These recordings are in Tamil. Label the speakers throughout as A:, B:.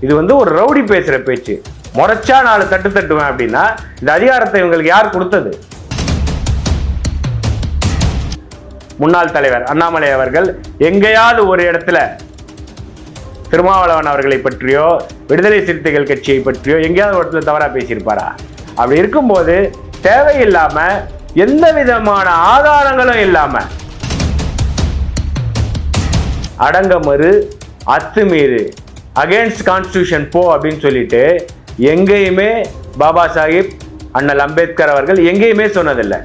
A: இது வந்து ஒரு ரவுடி பேசுற பேச்சு. முறைச்சா நாலு தட்டு தட்டுவேன் அப்படின்னா இந்த அதிகாரத்தை இவங்களுக்கு யார் கொடுத்தது? முன்னாள் தலைவர் அண்ணாமலை அவர்கள் எங்கேயாவது ஒரு இடத்துல திருமாவளவன் அவர்களை பற்றியோ விடுதலை சிறுத்தைகள் கட்சியை பற்றியோ எங்கேயாவது ஒரு இடத்துல தவறாக பேசியிருப்பாரா? அப்படி இருக்கும்போது தேவையில்லாம எந்த விதமான ஆதாரங்களும் இல்லாமல் அடங்கமறு அத்துமீறு அகேன்ஸ்ட் கான்ஸ்டியூஷன் போ அப்படின்னு சொல்லிட்டு எங்கேயுமே பாபா சாஹிப் அண்ணல் அம்பேத்கர் அவர்கள் எங்கேயுமே சொன்னதில்லை.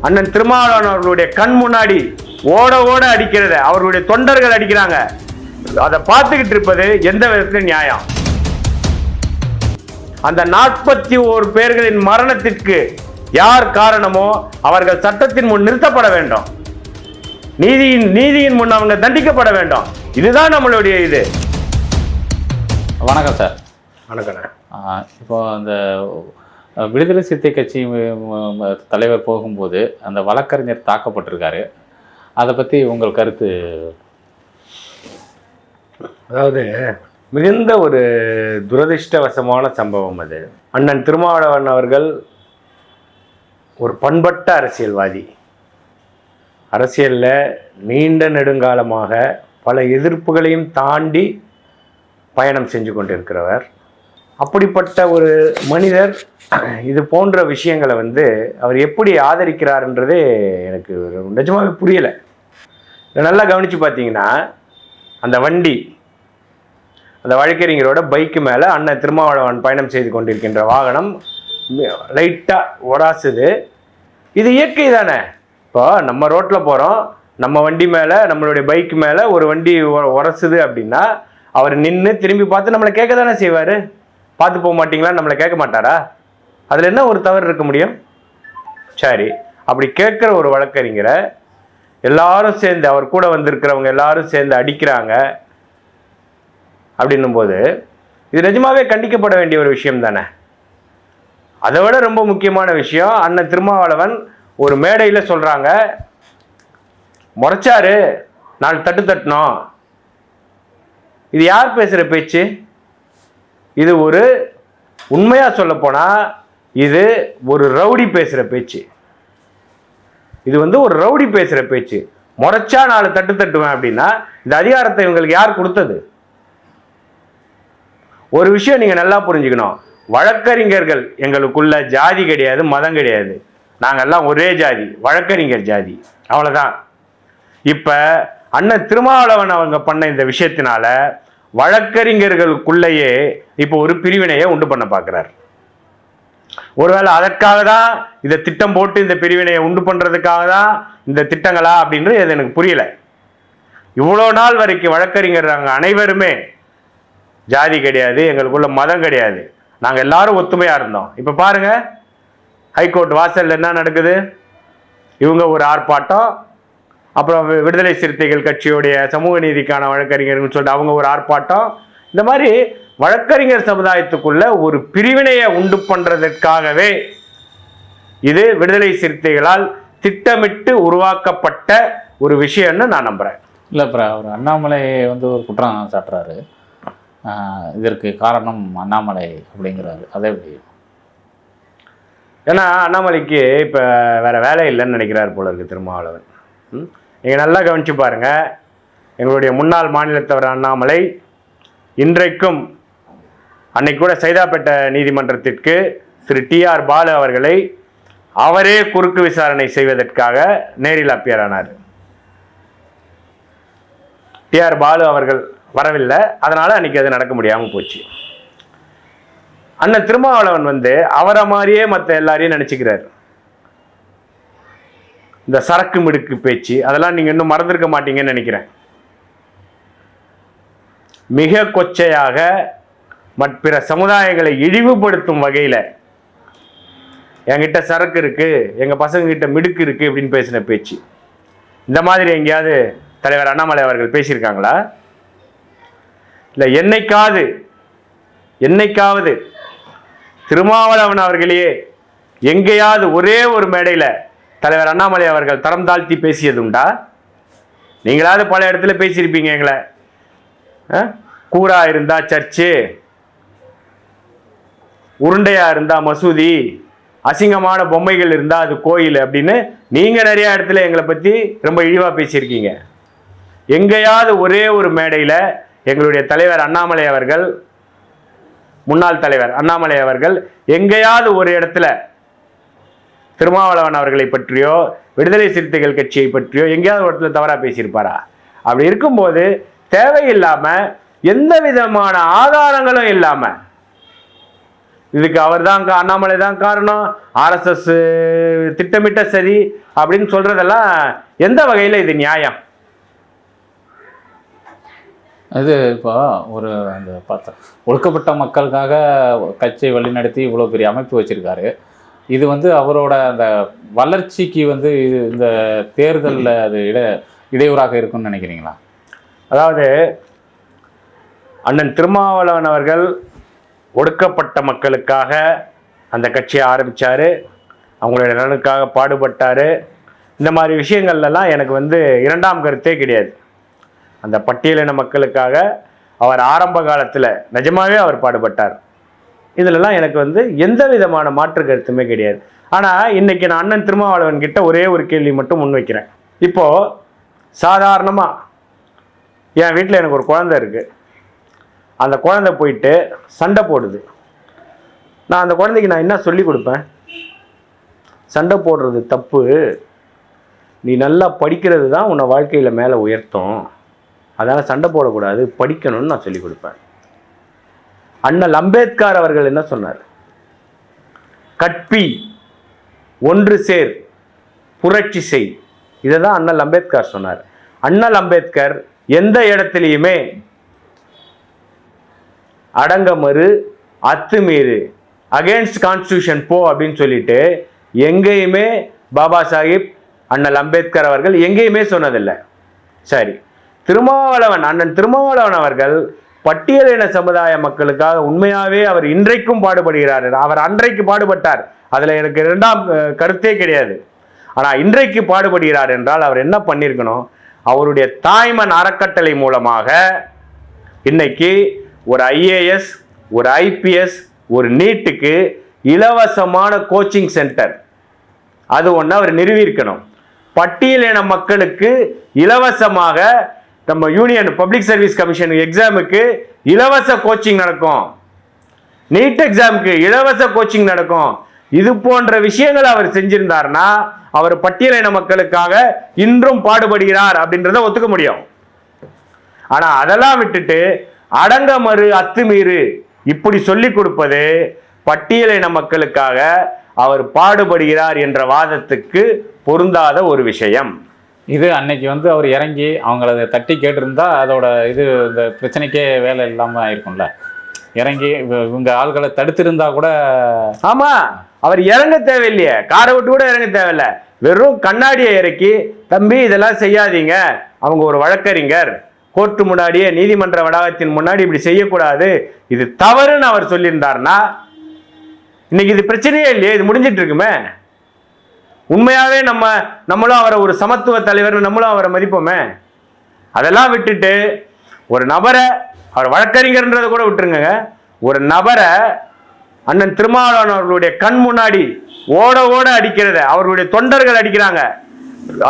A: அண்ணன் திருமாவளவன் அவர்களுடைய கண் முன்னாடி ஓட ஓட அடிக்கிறத அவர்களுடைய தொண்டர்கள் அடிக்கிறாங்க. அதை பார்த்துக்கிட்டு இருப்பது எந்த விதத்திலும் நியாயம். அந்த நாற்பத்தி ஓரு பேர்களின் மரணத்திற்கு யார் காரணமோ அவர்கள் சட்டத்தின் முன் நிறுத்தப்பட வேண்டும். நீதியின் நீதியின் முன் அவங்க தண்டிக்கப்பட வேண்டும். இதுதான் நம்மளுடைய இது.
B: வணக்கம் சார்.
A: வணக்கம்.
B: இப்போ அந்த விடுதலை சிறுத்தை கட்சி தலைவர் போகும்போது அந்த வழக்கறிஞர் தாக்கப்பட்டிருக்காரு. அதை பற்றி உங்கள் கருத்து?
A: அதாவது மிகுந்த ஒரு துரதிர்ஷ்டவசமான சம்பவம் அது. அண்ணன் திருமாவளவன் அவர்கள் ஒரு பண்பட்ட அரசியல்வாதி. அரசியலில் நீண்ட நெடுங்காலமாக பல எதிர்ப்புகளையும் தாண்டி பயணம் செஞ்சு கொண்டிருக்கிறவர். அப்படிப்பட்ட ஒரு மனிதர் இது போன்ற விஷயங்களை வந்து அவர் எப்படி ஆதரிக்கிறாருன்றதே எனக்கு நிஜமாகவே புரியலை. நல்லா கவனித்து பார்த்தீங்கன்னா அந்த வண்டி அந்த வழக்கறிஞரோட பைக்கு மேலே அண்ணன் திருமாவளவன் பயணம் செய்து கொண்டிருக்கின்ற வாகனம் லைட்டாக ஒராசுது. இது இயற்கை தானே? இப்போ நம்ம ரோட்டில் போகிறோம் நம்ம வண்டி மேலே நம்மளுடைய பைக் மேலே ஒரு வண்டி உரசுது அப்படின்னா அவர் நின்று திரும்பி பார்த்து நம்மளை கேட்க தானே செய்வார்? பார்த்து போக மாட்டிங்களா? நம்மளை கேட்க மாட்டாரா? அதில் என்ன ஒரு தவறு இருக்க முடியும்? சரி. அப்படி கேட்குற ஒரு வழக்கறிஞரை எல்லாரும் சேர்ந்து அவர் கூட வந்திருக்கிறவங்க எல்லாரும் சேர்ந்து அடிக்கிறாங்க அப்படின்னும் போது இது நிஜமாவே கண்டிக்கப்பட வேண்டிய ஒரு விஷயம் தானே? அதை விட ரொம்ப முக்கியமான விஷயம் அண்ணன் திருமாவளவன் ஒரு மேடையில் சொல்கிறாங்க முறைச்சாரு நாலு தட்டு தட்டினோம். இது யார் பேசுகிற பேச்சு? இது ஒரு உண்மையாக சொல்லப்போனால் இது ஒரு ரவுடி பேசுகிற பேச்சு. இது வந்து ஒரு ரவுடி பேசுகிற பேச்சு. முறைச்சா நாலு தட்டு தட்டுவேன் அப்படின்னா இந்த அதிகாரத்தை இவங்களுக்கு யார் கொடுத்தது? ஒரு விஷயம் நீங்கள் நல்லா புரிஞ்சுக்கணும். வழக்கறிஞர்கள் எங்களுக்குள்ள ஜாதி கிடையாது மதம் கிடையாது. நாங்கெல்லாம் ஒரே ஜாதி வழக்கறிஞர் ஜாதி. அவ்வளோதான் இப்போ அண்ணன் திருமாவளவன் அவங்க பண்ண இந்த விஷயத்தினால வழக்கறிஞர்களுக்குள்ளேயே இப்போ ஒரு பிரிவினையை உண்டு பண்ண பார்க்குறார் ஒருவேளை அதற்காக தான் இதை திட்டம் போட்டு இந்த பிரிவினையை உண்டு பண்ணுறதுக்காக தான் இந்த திட்டங்களா அப்படின்றது அது எனக்கு புரியல. இவ்வளோ நாள் வரைக்கும் வழக்கறிஞர் நாங்கள் அனைவருமே ஜாதி கிடையாது எங்களுக்குள்ள மதம் கிடையாது. நாங்கள் எல்லாரும் ஒத்துமையாக இருந்தோம். இப்போ பாருங்கள் ஹைகோர்ட் வாசலில் என்ன நடக்குது? இவங்க ஒரு ஆர்ப்பாட்டம். அப்புறம் விடுதலை சிறுத்தைகள் கட்சியுடைய சமூக நீதிக்கான வழக்கறிஞர்னு சொல்லிட்டு அவங்க ஒரு ஆர்ப்பாட்டம். இந்த மாதிரி வழக்கறிஞர் சமுதாயத்துக்குள்ள ஒரு பிரிவினையை உண்டு பண்ணுறதற்காகவே இது விடுதலை சிறுத்தைகளால் திட்டமிட்டு உருவாக்கப்பட்ட ஒரு விஷயம்னு நான் நம்புகிறேன்
B: இல்லை அப்புறம் அவர் அண்ணாமலை வந்து ஒரு குற்றம் சாட்டுறாரு. இதற்கு காரணம் அண்ணாமலை அப்படிங்கிறாரு. அதே எப்படி
A: ஏன்னா அண்ணாமலைக்கு இப்போ வேறு வேலை இல்லைன்னு நினைக்கிறார் போல இருக்குது திருமாவளவன். நீங்கள் நல்லா கவனிச்சு பாருங்கள் எங்களுடைய முன்னாள் மாநிலத்தவர் அண்ணாமலை இன்றைக்கும் அன்னைக்கு கூட சைதாப்பேட்டை நீதிமன்றத்திற்கு திரு டி ஆர் பாலு அவர்களை அவரே குறுக்கு விசாரணை செய்வதற்காக நேரில் அப்பியர் ஆனார். டி ஆர் பாலு அவர்கள் வரவில்லை. அதனால் அன்னைக்கு அது நடக்க முடியாமல் போச்சு. அண்ணன் திருமாவளவன் வந்து அவரை மாதிரியே மற்ற எல்லாரையும் நினைச்சுக்கிறாரு. இந்த சரக்கு மிடுக்கு பேச்சு அதெல்லாம் நீங்க இன்னும் மறந்துருக்க மாட்டீங்கன்னு நினைக்கிறேன். மிக கொச்சையாக மற்ற பிற சமுதாயங்களை இழிவுபடுத்தும் வகையில என்கிட்ட சரக்கு இருக்கு எங்க பசங்க கிட்ட மிடுக்கு இருக்கு அப்படின்னு பேசின பேச்சு. இந்த மாதிரி எங்கேயாவது தலைவர் அண்ணாமலை அவர்கள் பேசியிருக்காங்களா? இல்லை என்னைக்காவது என்னைக்காவது திருமாவளவன் அவர்களையே எங்கேயாவது ஒரே ஒரு மேடையில் தலைவர் அண்ணாமலை அவர்கள் தரம் தாழ்த்தி பேசியது உண்டா? நீங்களாவது பல இடத்துல பேசியிருப்பீங்க எங்களை. ஆ? இருந்தா சர்ச்சு உருண்டையா இருந்தா மசூதி அசிங்கமான பொம்மைகள் இருந்தால் அது கோயில் அப்படின்னு நீங்கள் நிறைய இடத்துல எங்களை பற்றி ரொம்ப இழிவாக பேசியிருக்கீங்க. எங்கேயாவது ஒரே ஒரு மேடையில் எங்களுடைய தலைவர் அண்ணாமலை அவர்கள் முன்னாள் தலைவர் அண்ணாமலை அவர்கள் எங்கேயாவது ஒரு இடத்துல திருமாவளவன் அவர்களை பற்றியோ விடுதலை சிறுத்தைகள் கட்சியை பற்றியோ எங்கேயாவது ஒரு இடத்துல தவறாக பேசியிருப்பாரா? அப்படி இருக்கும்போது தேவையில்லாமல் எந்த விதமான ஆதாரங்களும் இல்லாமல் இதுக்கு அவர் தான் அண்ணாமலை தான் காரணம் ஆர்எஸ்எஸ் திட்டமிட்ட சரி அப்படின்னு சொல்கிறதெல்லாம் எந்த வகையில் இது நியாயம்?
B: இது இப்போ ஒரு அந்த பார்த்தா ஒடுக்கப்பட்ட மக்களுக்காக கட்சியை வழிநடத்தி இவ்வளோ பெரிய அமைப்பு வச்சுருக்காரு. இது வந்து அவரோட அந்த வளர்ச்சிக்கு வந்து இது இந்த தேர்தலில் அது இட இடையூறாக இருக்கும்னு நினைக்கிறீங்களா?
A: அதாவது அண்ணன் திருமாவளவன் அவர்கள் ஒடுக்கப்பட்ட மக்களுக்காக அந்த கட்சியை ஆரம்பித்தார் அவங்களுடைய நலனுக்காக பாடுபட்டார். இந்த மாதிரி விஷயங்கள்லாம் எனக்கு வந்து இரண்டாம் கருத்தே கிடையாது. அந்த பட்டியலின மக்களுக்காக அவர் ஆரம்ப காலத்தில் நிஜமாகவே அவர் பாடுபட்டார். இதிலெல்லாம் எனக்கு வந்து எந்த விதமான மாற்று கருத்துமே கிடையாது. ஆனால் இன்றைக்கி நான் அண்ணன் திருமாவளவன் கிட்ட ஒரே ஒரு கேள்வி மட்டும் முன்வைக்கிறேன் இப்போது சாதாரணமாக என் வீட்டில் எனக்கு ஒரு குழந்தை இருக்குது அந்த குழந்தை போயிட்டு சண்டை போடுது. நான் அந்த குழந்தைக்கு நான் என்ன சொல்லி கொடுப்பேன்? சண்டை போடுறது தப்பு. நீ நல்லா படிக்கிறது தான் உன்னை வாழ்க்கையில் மேலே உயர்த்தும். அதனால் சண்டை போடக்கூடாது படிக்கணும்னு நான் சொல்லிக் கொடுப்பேன். அண்ணல் அம்பேத்கர் அவர்கள் என்ன சொன்னார்? கட்பி ஒன்று சேர் புரட்சி செய். இதை தான் அண்ணல் அம்பேத்கர் சொன்னார். அண்ணல் அம்பேத்கர் எந்த இடத்துலையுமே அடங்கமறு அத்துமீறு அகேன்ஸ்ட் கான்ஸ்டியூஷன் போ அப்படின்னு சொல்லிட்டு எங்கேயுமே பாபா சாஹிப் அண்ணல் அம்பேத்கர் அவர்கள் எங்கேயுமே சொன்னதில்லை. சரி. திருமாவளவன் அண்ணன் திருமாவளவன் அவர்கள் பட்டியலின சமுதாய மக்களுக்காக உண்மையாகவே அவர் இன்றைக்கும் பாடுபடுகிறார். அவர் அன்றைக்கு பாடுபட்டார். அதில் எனக்கு இரண்டாம் கருத்தே கிடையாது. ஆனால் இன்றைக்கு பாடுபடுகிறார் என்றால் அவர் என்ன பண்ணியிருக்கணும் அவருடைய தாய்மன் அறக்கட்டளை மூலமாக இன்னைக்கு ஒரு ஐஏஎஸ் ஒரு ஐபிஎஸ் ஒரு நீட்டுக்கு இலவசமான கோச்சிங் சென்டர் அது ஒன்று அவர் நிறுவியிருக்கணும். பட்டியலின மக்களுக்கு இலவசமாக நம்ம யூனியன் பப்ளிக் சர்வீஸ் கமிஷன் எக்ஸாமுக்கு இலவச கோச்சிங் நடக்கும். நீட் எக்ஸாமுக்கு இலவச கோச்சிங் நடக்கும். இது போன்ற விஷயங்கள் அவர் செஞ்சிருந்தார்னா அவர் பட்டியலின மக்களுக்காக இன்றும் பாடுபடுகிறார் அப்படின்றத ஒத்துக்க முடியும். ஆனா அதெல்லாம் விட்டுட்டு அடங்கமறு அத்துமீறு இப்படி சொல்லி கொடுப்பது பட்டியலின மக்களுக்காக அவர் பாடுபடுகிறார் என்ற வாதத்துக்கு பொருந்தாத ஒரு விஷயம்.
B: இது அன்னைக்கு வந்து அவர் இறங்கி அவங்கள அதை தட்டி கேட்டிருந்தா அதோட இது இந்த பிரச்சனைக்கே வேலை இல்லாமல் ஆயிருக்கும்ல. இறங்கி இவங்க ஆள்களை தடுத்திருந்தா கூட
A: ஆமா அவர் இறங்க தேவையில்லையே. காரை விட்டு கூட இறங்க தேவையில்ல. வெறும் கண்ணாடியை இறக்கி தம்பி இதெல்லாம் செய்யாதீங்க. அவங்க ஒரு வழக்கறிஞர். கோர்ட்டு முன்னாடியே நீதிமன்ற வளாகத்தின் முன்னாடி இப்படி செய்யக்கூடாது. இது தவறுன்னு அவர் சொல்லியிருந்தாருன்னா இன்னைக்கு இது பிரச்சனையே இல்லையே இது முடிஞ்சிட்டு இருக்குமே. உண்மையாவே நம்ம நம்மளும் அவரை ஒரு சமத்துவ தலைவர் நம்மளும் அவரை மதிப்போமே? அதெல்லாம் விட்டுட்டு ஒரு நபரை அவர் வழக்கறிஞர்ன்றதை கூட விட்டுருங்க ஒரு நபரை அண்ணன் திருமாவளவன் அவர்களுடைய கண் முன்னாடி ஓட ஓட அடிக்கிறத அவர்களுடைய தொண்டர்கள் அடிக்கிறாங்க.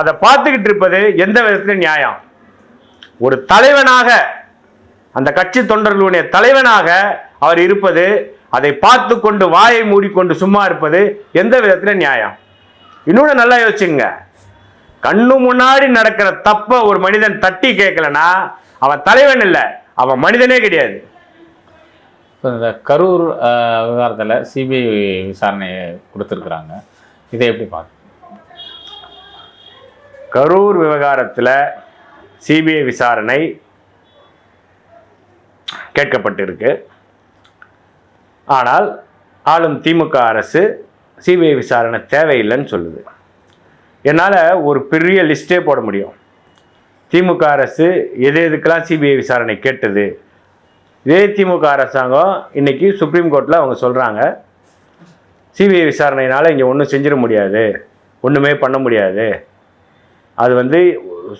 A: அதை பார்த்துக்கிட்டு இருப்பது எந்த விதத்துல நியாயம். ஒரு தலைவனாக அந்த கட்சி தொண்டர்களுடைய தலைவனாக அவர் இருப்பது அதை பார்த்து கொண்டு வாயை மூடிக்கொண்டு சும்மா இருப்பது எந்த விதத்துல நியாயம். இன்னொன்று நல்லா யோசிச்சுங்க. கண்ணு முன்னாடி நடக்கிற தப்ப ஒரு மனிதன் தட்டி கேட்கலனா அவன் தலைவன் இல்லை அவன் மனிதனே கிடையாது.
B: இந்த கரூர் விவகாரத்தில் சிபிஐ விசாரணை கொடுத்துருக்குறாங்க. இதை எப்படி பார்க்க?
A: கரூர் விவகாரத்தில் சிபிஐ விசாரணை கேட்கப்பட்டிருக்கு. ஆனால் ஆளும் திமுக அரசு சிபிஐ விசாரணை தேவையில்லைன்னு சொல்லுது. என்னால் ஒரு பெரிய லிஸ்ட்டே போட முடியும். திமுக அரசு எது எதுக்கெல்லாம் சிபிஐ விசாரணை கேட்டது? இதே திமுக அரசாங்கம் இன்றைக்கி சுப்ரீம் கோர்ட்டில் அவங்க சொல்கிறாங்க சிபிஐ விசாரணையினால் இங்கே ஒன்றும் செஞ்சிட முடியாது. ஒன்றுமே பண்ண முடியாது. அது வந்து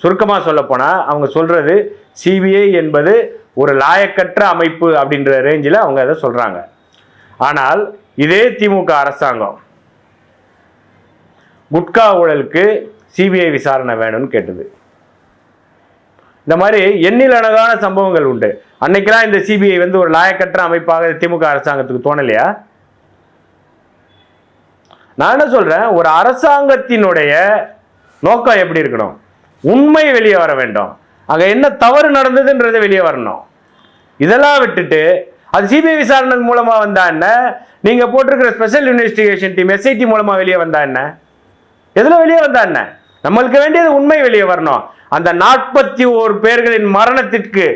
A: சுருக்கமாக சொல்லப்போனால் அவங்க சொல்கிறது சிபிஐ என்பது ஒரு லாயக்கற்ற அமைப்பு அப்படின்ற ரேஞ்சில் அவங்க அதை சொல்கிறாங்க ஆனால் இதே திமுக அரசாங்கம் குட்கா ஊழலுக்கு சிபிஐ விசாரணை வேணும்னு கேட்டது. இந்த மாதிரி எண்ணில் அழகான சம்பவங்கள் உண்டு. அன்னைக்கெல்லாம் இந்த சிபிஐ வந்து ஒரு லாயக்கற்ற அமைப்பாக திமுக அரசாங்கத்துக்கு தோணலையா? நான் என்ன சொல்றேன்? ஒரு அரசாங்கத்தினுடைய நோக்கம் எப்படி இருக்கணும்? உண்மை வெளியே வர வேண்டும். அங்கே என்ன தவறு நடந்ததுன்றது வெளியே வரணும். இதெல்லாம் விட்டுட்டு அது சிபிஐ விசாரணை மூலமாக வந்தா என்ன? நீங்கள் போட்டிருக்கிற ஸ்பெஷல் இன்வெஸ்டிகேஷன் டீம் எஸ்ஐடி மூலமாக வெளியே வந்தா என்ன? எதில் வெளியே வந்தா என்ன? நம்மளுக்கு வேண்டியது உண்மை வெளியே வரணும். அந்த நாற்பத்தி ஓரு பேர்களின் மரணத்திற்கு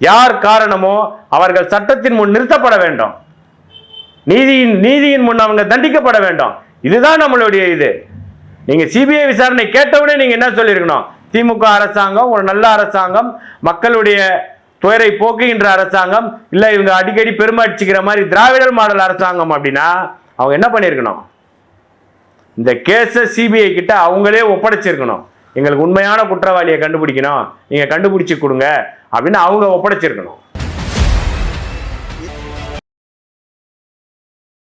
A: யார் காரணமோ அவர்கள் சட்டத்தின் முன் நிறுத்தப்பட வேண்டும். நீதியின் நீதியின் முன் அவங்க தண்டிக்கப்பட வேண்டும். இதுதான் நம்மளுடைய இது. நீங்கள் சிபிஐ விசாரணை கேட்டவுடனே நீங்கள் என்ன சொல்லியிருக்கணும்? திமுக அரசாங்கம் ஒரு நல்ல அரசாங்கம் மக்களுடைய துயரை போக்குகின்ற அரசாங்கம் இல்லை இவங்க அடிக்கடி பெருமாடிச்சுக்கிற மாதிரி திராவிடர் மாடல் அரசாங்கம் அப்படின்னா அவங்க என்ன பண்ணியிருக்கணும்? இந்த கேஸை சிபிஐ கிட்ட அவங்களே ஒப்படைச்சிருக்கணும். எங்களுக்கு உண்மையான குற்றவாளியை கண்டுபிடிக்கணும். நீங்கள் கண்டுபிடிச்சி கொடுங்க. அப்படின்னு அவங்க ஒப்படைச்சிருக்கணும்.